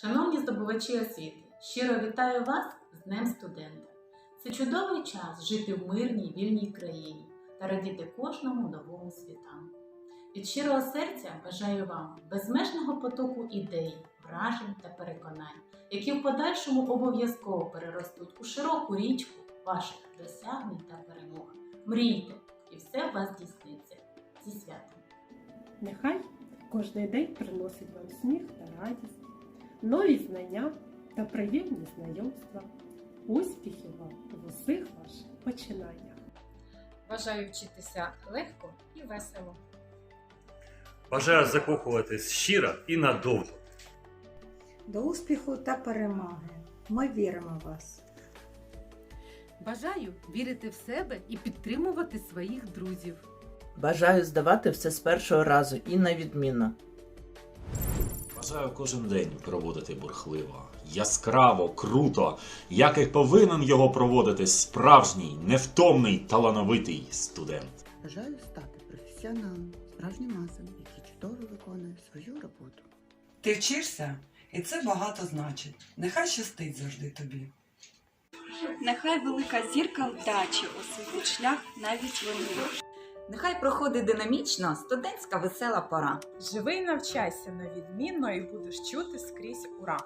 Шановні здобувачі освіти, щиро вітаю вас з Днем студента. Це чудовий час жити в мирній вільній країні та радіти кожному новому світанку. Від щирого серця бажаю вам безмежного потоку ідей, вражень та переконань, які в подальшому обов'язково переростуть у широку річку ваших досягнень та перемог. Мрійте, і все в вас здійсниться. Зі святом! Нехай кожний день приносить вам сміх та радість, нові знання та приємні знайомства. Успіхів вам в усіх ваших починаннях! Бажаю вчитися легко і весело. Бажаю закохуватись щиро і надовго. До успіху та перемоги. Ми віримо в вас. Бажаю вірити в себе і підтримувати своїх друзів. Бажаю здавати все з першого разу і на відмінно. Бажаю кожен день проводити бурхливо, яскраво, круто, як і повинен його проводити справжній, невтомний, талановитий студент. Бажаю стати професіоналом, справжнім масом, який чудово виконує свою роботу. Ти вчишся, і це багато значить. Нехай щастить завжди тобі. Нехай велика зірка вдачі освітить шлях навіть вогню. Нехай проходить динамічно студентська весела пора. Живи і навчайся на відмінно і будеш чути скрізь ура!